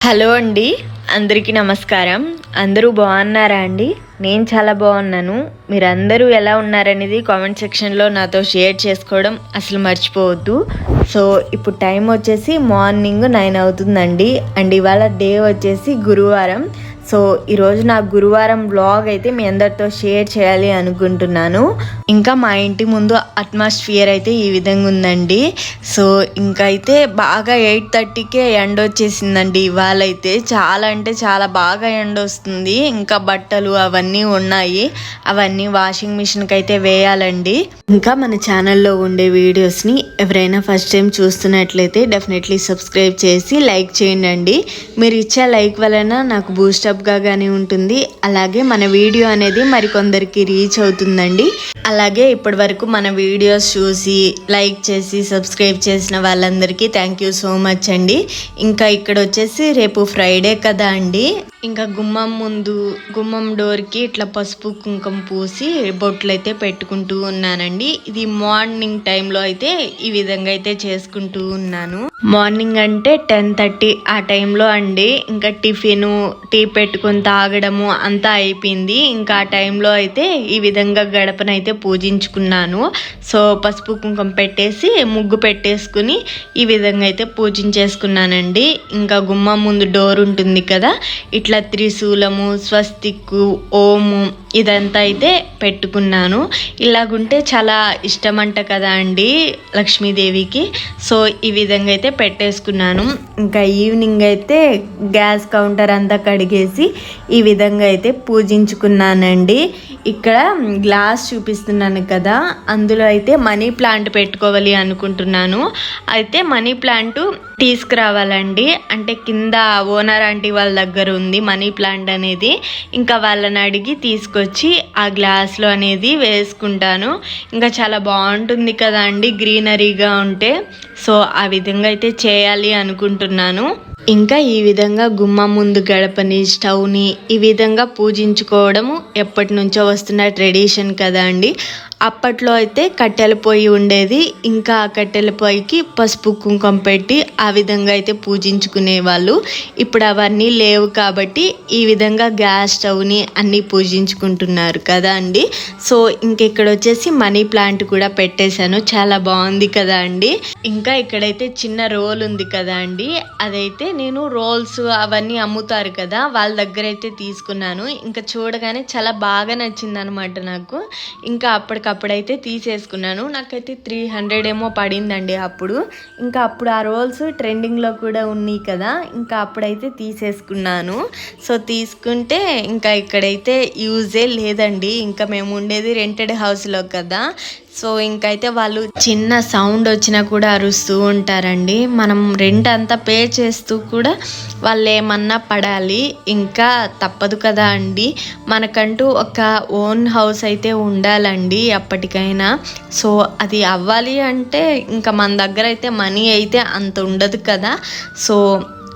Hello అండి అందరికీ నమస్కారం. అందరూ బాగున్నారా అండి? నేను చాలా బాగున్నాను. మీరందరూ ఎలా ఉన్నారనేది కామెంట్ సెక్షన్లో నాతో షేర్ చేసుకోవడం అసలు మర్చిపోవద్దు. సో ఇప్పుడు టైం వచ్చేసి మార్నింగ్ నైన్ అవుతుందండి. అండ్ ఇవాళ డే వచ్చేసి గురువారం. సో ఈరోజు నా గురువారం బ్లాగ్ అయితే మీ అందరితో షేర్ చేయాలి అనుకుంటున్నాను. ఇంకా మా ఇంటి ముందు అట్మాస్ఫియర్ అయితే ఈ విధంగా ఉందండి. సో ఇంకా అయితే బాగా ఎయిట్ థర్టీకే ఎండ వచ్చేసిందండి. ఇవాళ అయితే చాలా అంటే చాలా బాగా ఎండ వస్తుంది. ఇంకా బట్టలు అవన్నీ ఉన్నాయి. అవన్నీ వాషింగ్ మిషన్కి అయితే వేయాలండి. ఇంకా మన ఛానల్లో ఉండే వీడియోస్ని ఎవరైనా ఫస్ట్ టైం చూస్తున్నట్లయితే డెఫినెట్లీ సబ్స్క్రైబ్ చేసి లైక్ చేయండి మీరు ఇచ్చే లైక్ వలన నాకు గా కానీ ఉంటుంది. అలాగే మన వీడియో అనేది మరికొందరికి రీచ్ అవుతుందండి. అలాగే ఇప్పటి వరకు మన వీడియోస్ చూసి లైక్ చేసి సబ్స్క్రైబ్ చేసిన వాళ్ళందరికీ థ్యాంక్ యూ సో మచ్ అండి. ఇంకా ఇక్కడ వచ్చేసి రేపు ఫ్రైడే కదా అండి. ఇంకా గుమ్మం ముందు గుమ్మం డోర్కి ఇట్లా పసుపు కుంకుమ పూసి బొట్లు అయితే పెట్టుకుంటూ ఉన్నానండి. ఇది మార్నింగ్ టైంలో అయితే ఈ విధంగా అయితే చేసుకుంటూ ఉన్నాను. మార్నింగ్ అంటే టెన్ థర్టీ ఆ టైంలో అండి. ఇంకా టిఫిన్ టీ పెట్టుకొని తాగడము అంతా అయిపోయింది. ఇంకా ఆ టైంలో అయితే ఈ విధంగా గడపనైతే పూజించుకున్నాను. సో పసుపు కుంకుమ పెట్టేసి ముగ్గు పెట్టేసుకుని ఈ విధంగా అయితే పూజించేసుకున్నానండి. ఇంకా గుమ్మం ముందు డోర్ ఉంటుంది కదా ఇట్లా ఇట్లా త్రిశూలము స్వస్తిక్కు ఓము ఇదంతా అయితే పెట్టుకున్నాను. ఇలాగుంటే చాలా ఇష్టమంట కదా అండి లక్ష్మీదేవికి. సో ఈ విధంగా అయితే పెట్టేసుకున్నాను. ఇంకా ఈవినింగ్ అయితే గ్యాస్ కౌంటర్ అంతా కడిగేసి ఈ విధంగా అయితే పూజించుకున్నానండి. ఇక్కడ గ్లాస్ చూపిస్తున్నాను కదా అందులో అయితే మనీ ప్లాంట్ పెట్టుకోవాలి అనుకుంటున్నాను. అయితే మనీ ప్లాంట్ తీసుకురావాలండి. అంటే కింద ఓనర్ ఆంటీ వాళ్ళ దగ్గర ఉంది మనీ ప్లాంట్ అనేది. ఇంకా వాళ్ళని అడిగి తీసుకొచ్చి ఆ గ్లాస్ గ్లాస్లో అనేది వేసుకుంటాను. ఇంకా చాలా బాగుంటుంది కదా అండి గ్రీనరీగా ఉంటే. సో ఆ విధంగా అయితే చేయాలి అనుకుంటున్నాను. ఇంకా ఈ విధంగా గుమ్మ ముందు గడపని స్టవ్ని ఈ విధంగా పూజించుకోవడము ఎప్పటి నుంచో వస్తున్న ట్రెడిషన్ కదా అండి. అప్పట్లో అయితే కట్టెల పొయ్యి ఉండేది. ఇంకా ఆ కట్టెల పొయ్యికి పసుపు కుంకుమ పెట్టి ఆ విధంగా అయితే పూజించుకునేవాళ్ళు ఇప్పుడు అవన్నీ లేవు కాబట్టి ఈ విధంగా గ్యాస్ స్టవ్ని అన్నీ పూజించుకుంటున్నారు కదా అండి. సో ఇంకెక్కడ వచ్చేసి మనీ ప్లాంట్ కూడా పెట్టేశాను. చాలా బాగుంది కదా అండి. ఇంకా ఇక్కడైతే చిన్న రోల్ ఉంది కదా అండి. అదైతే నేను రోల్స్ అవన్నీ అమ్ముతారు కదా వాళ్ళ దగ్గర అయితే తీసుకున్నాను. ఇంకా చూడగానే చాలా బాగా నచ్చింది అనమాట నాకు. ఇంకా అప్పటికప్పుడు అప్పుడైతే తీసేసుకున్నాను. నాకైతే త్రీ హండ్రెడ్ ఏమో పడిందండి అప్పుడు. ఇంకా అప్పుడు ఆ రోల్స్ ట్రెండింగ్లో కూడా ఉన్నాయి కదా. ఇంకా అప్పుడైతే తీసేసుకున్నాను. సో తీసుకుంటే ఇంకా ఇక్కడైతే యూజే లేదండి. ఇంకా మేము ఉండేది రెంటెడ్ హౌస్లో కదా. సో ఇంకైతే వాళ్ళు చిన్న సౌండ్ వచ్చినా కూడా అరుస్తూ ఉంటారండి. మనం రెంట్ అంతా పే చేస్తూ కూడా వాళ్ళు ఏమన్నా పడాలి ఇంకా తప్పదు కదా అండి. మనకంటూ ఒక ఓన్ హౌస్ అయితే ఉండాలండి ఎప్పటికైనా సో అది అవ్వాలి అంటే ఇంకా మన దగ్గర అయితే మనీ అయితే అంత ఉండదు కదా. సో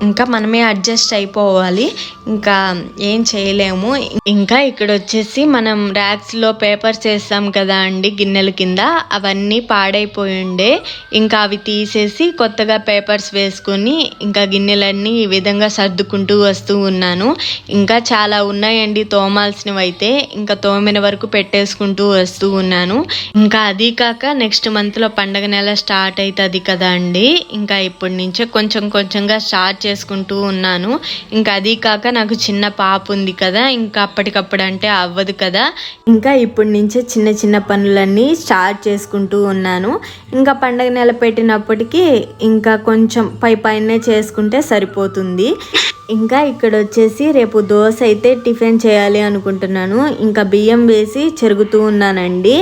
ఇంకా మనమే అడ్జస్ట్ అయిపోవాలి. ఇంకా ఏం చేయలేము. ఇంకా ఇక్కడ వచ్చేసి మనం ర్యాక్స్లో పేపర్స్ వేస్తాం కదా అండి గిన్నెల కింద. అవన్నీ పాడైపోయి ఉండే. ఇంకా అవి తీసేసి కొత్తగా పేపర్స్ వేసుకొని ఇంకా గిన్నెలన్నీ ఈ విధంగా సర్దుకుంటూ వస్తూ ఉన్నాను. ఇంకా చాలా ఉన్నాయండి తోమాల్సినవి అయితే. ఇంకా తోమిన వరకు పెట్టేసుకుంటూ వస్తూ ఉన్నాను. ఇంకా అది కాక నెక్స్ట్ మంత్లో పండగ నెల స్టార్ట్ అవుతుంది కదా అండి. ఇంకా ఇప్పటి నుంచే కొంచెం కొంచెంగా స్టార్ట్ చేసుకుంటూ ఉన్నాను. ఇంకా అది కాక నాకు చిన్న పాప ఉంది కదా ఇంకా అప్పటికప్పుడు అంటే అవ్వదు కదా. ఇంకా ఇప్పటి నుంచే చిన్న చిన్న పనులన్నీ స్టార్ట్ చేసుకుంటూ ఉన్నాను. ఇంకా పండగ నెల పెట్టినప్పటికీ ఇంకా కొంచెం పై పైనే చేసుకుంటే సరిపోతుంది. ఇంకా ఇక్కడ వచ్చేసి రేపు దోశ అయితే టిఫిన్ చేయాలి అనుకుంటున్నాను. ఇంకా బియ్యం వేసి చెరుగుతూ ఉన్నానండి.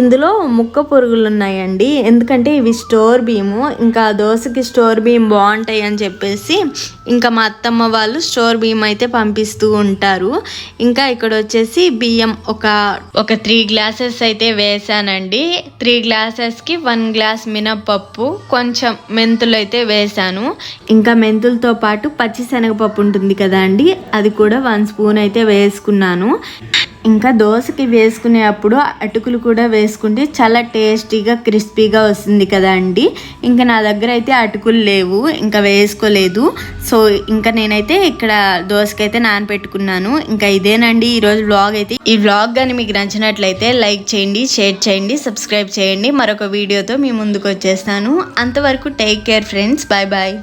ఇందులో ముక్క పురుగులు ఉన్నాయండి ఎందుకంటే ఇవి స్టోర్ బియ్యము ఇంకా దోశకి స్టోర్ బియ్యం బాగుంటాయి అని చెప్పేసి ఇంకా మా అత్తమ్మ వాళ్ళు స్టోర్ బియ్యం అయితే పంపిస్తూ ఉంటారు. ఇంకా ఇక్కడ వచ్చేసి బియ్యం ఒక ఒక త్రీ గ్లాసెస్ అయితే వేసానండి. త్రీ గ్లాసెస్కి వన్ గ్లాస్ మినపప్పు కొంచెం మెంతులు అయితే వేసాను. ఇంకా మెంతులతో పాటు పచ్చి పప్పు ఉంటుంది కదా అండి అది కూడా వన్ స్పూన్ అయితే వేసుకున్నాను. ఇంకా దోశకి వేసుకునేటప్పుడు అటుకులు కూడా వేసుకుంటే చాలా టేస్టీగా క్రిస్పీగా వస్తుంది కదా అండి. ఇంకా నా దగ్గర అయితే అటుకులు లేవు ఇంకా వేసుకోలేదు. సో ఇంకా నేనైతే ఇక్కడ దోశకైతే నానపెట్టుకున్నాను. ఇంకా ఇదేనండి ఈరోజు వ్లాగ్ అయితే. ఈ వ్లాగ్ కానీ మీకు నచ్చినట్లయితే లైక్ చేయండి షేర్ చేయండి సబ్స్క్రైబ్ చేయండి. మరొక వీడియోతో మీ ముందుకు వచ్చేస్తాను. అంతవరకు take care friends. Bye bye.